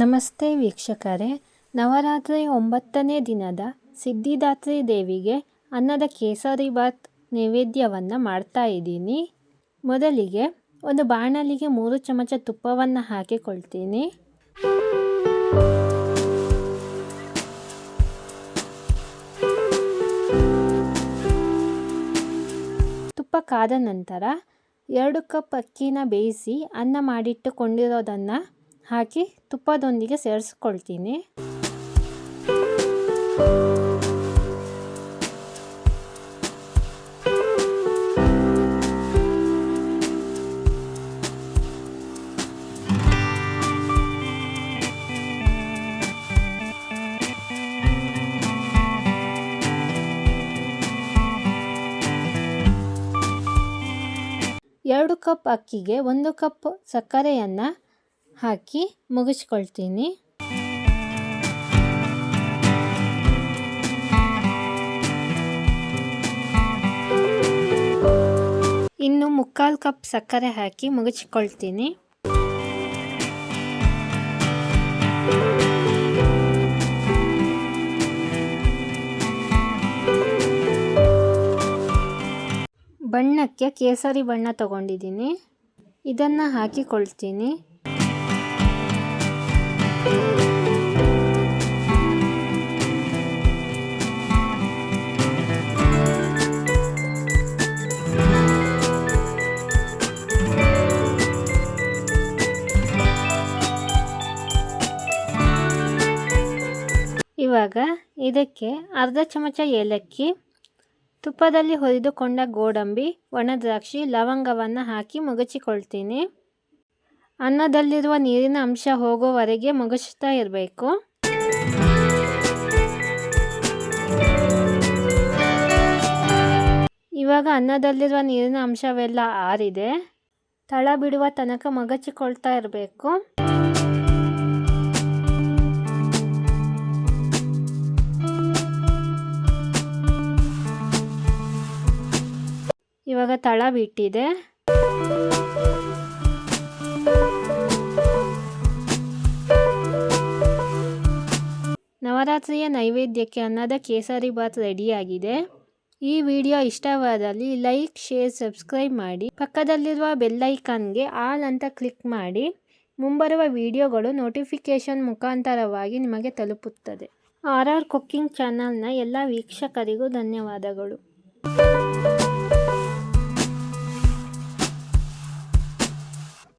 ನಮಸ್ತೆ ವೀಕ್ಷಕರೇ. ನವರಾತ್ರಿ ಒಂಬತ್ತನೇ ದಿನದ ಸಿದ್ಧಿದಾತ್ರಿ ದೇವಿಗೆ ಅನ್ನದ ಕೇಸರಿ ಬಾತ್ ನೈವೇದ್ಯವನ್ನು ಮಾಡ್ತಾ ಇದ್ದೀನಿ. ಮೊದಲಿಗೆ ಒಂದು ಬಾಣಲಿಗೆ ಮೂರು ಚಮಚ ತುಪ್ಪವನ್ನು ಹಾಕಿಕೊಳ್ತೀನಿ. ತುಪ್ಪ ಕಾದ ನಂತರ ಎರಡು ಕಪ್ ಅಕ್ಕಿನ ಬೇಯಿಸಿ ಅನ್ನ ಮಾಡಿಟ್ಟುಕೊಂಡಿರೋದನ್ನು ಹಾಕಿ ತುಪ್ಪದೊಂದಿಗೆ ಸೇರಿಸ್ಕೊಳ್ತೀನಿ. ಎರಡು ಕಪ್ ಅಕ್ಕಿಗೆ ಒಂದು ಕಪ್ ಸಕ್ಕರೆಯನ್ನು ಹಾಕಿ ಮುಗಿಸ್ಕೊಳ್ತೀನಿ. ಇನ್ನು ಮುಕ್ಕಾಲು ಕಪ್ ಸಕ್ಕರೆ ಹಾಕಿ ಮುಗಿಸ್ಕೊಳ್ತೀನಿ. ಬಣ್ಣಕ್ಕೆ ಕೇಸರಿ ಬಣ್ಣ ತಗೊಂಡಿದ್ದೀನಿ. ಇದನ್ನು ಹಾಕಿಕೊಳ್ತೀನಿ. ಇವಾಗ ಇದಕ್ಕೆ ಅರ್ಧ ಚಮಚ ಏಲಕ್ಕಿ ತುಪ್ಪದಲ್ಲಿ ಹುರಿದುಕೊಂಡ ಗೋಡಂಬಿ ಒಣ ದ್ರಾಕ್ಷಿ ಲವಂಗವನ್ನು ಹಾಕಿ ಮುಗಚಿಕೊಳ್ತೀನಿ. ಅನ್ನದಲ್ಲಿರುವ ನೀರಿನ ಅಂಶ ಹೋಗೋವರೆಗೆ ಮುಗಿಸ್ತಾ ಇರಬೇಕು. ಇವಾಗ ಅನ್ನದಲ್ಲಿರುವ ನೀರಿನ ಅಂಶವೆಲ್ಲ ಆರಿದೆ. ತಳ ಬಿಡುವ ತನಕ ಮಗಚಿಕೊಳ್ತಾ ಇರಬೇಕು. ಇವಾಗ ತಳ ಬಿಟ್ಟಿದೆ. ನವರಾತ್ರಿಯ ನೈವೇದ್ಯಕ್ಕೆ ಅನ್ನದ ಕೇಸರಿ ಬಾತ್ ರೆಡಿಯಾಗಿದೆ. ಈ ವಿಡಿಯೋ ಇಷ್ಟವಾದಲ್ಲಿ ಲೈಕ್, ಶೇರ್, ಸಬ್ಸ್ಕ್ರೈಬ್ ಮಾಡಿ. ಪಕ್ಕದಲ್ಲಿರುವ ಬೆಲ್ಲೈಕನ್ಗೆ ಆಲ್ ಅಂತ ಕ್ಲಿಕ್ ಮಾಡಿ. ಮುಂಬರುವ ವಿಡಿಯೋಗಳು ನೋಟಿಫಿಕೇಷನ್ ಮುಖಾಂತರವಾಗಿ ನಿಮಗೆ ತಲುಪುತ್ತದೆ. ಆರ್ ಆರ್ ಕುಕ್ಕಿಂಗ್ ಚಾನಲ್ನ ಎಲ್ಲ ವೀಕ್ಷಕರಿಗೂ ಧನ್ಯವಾದಗಳು.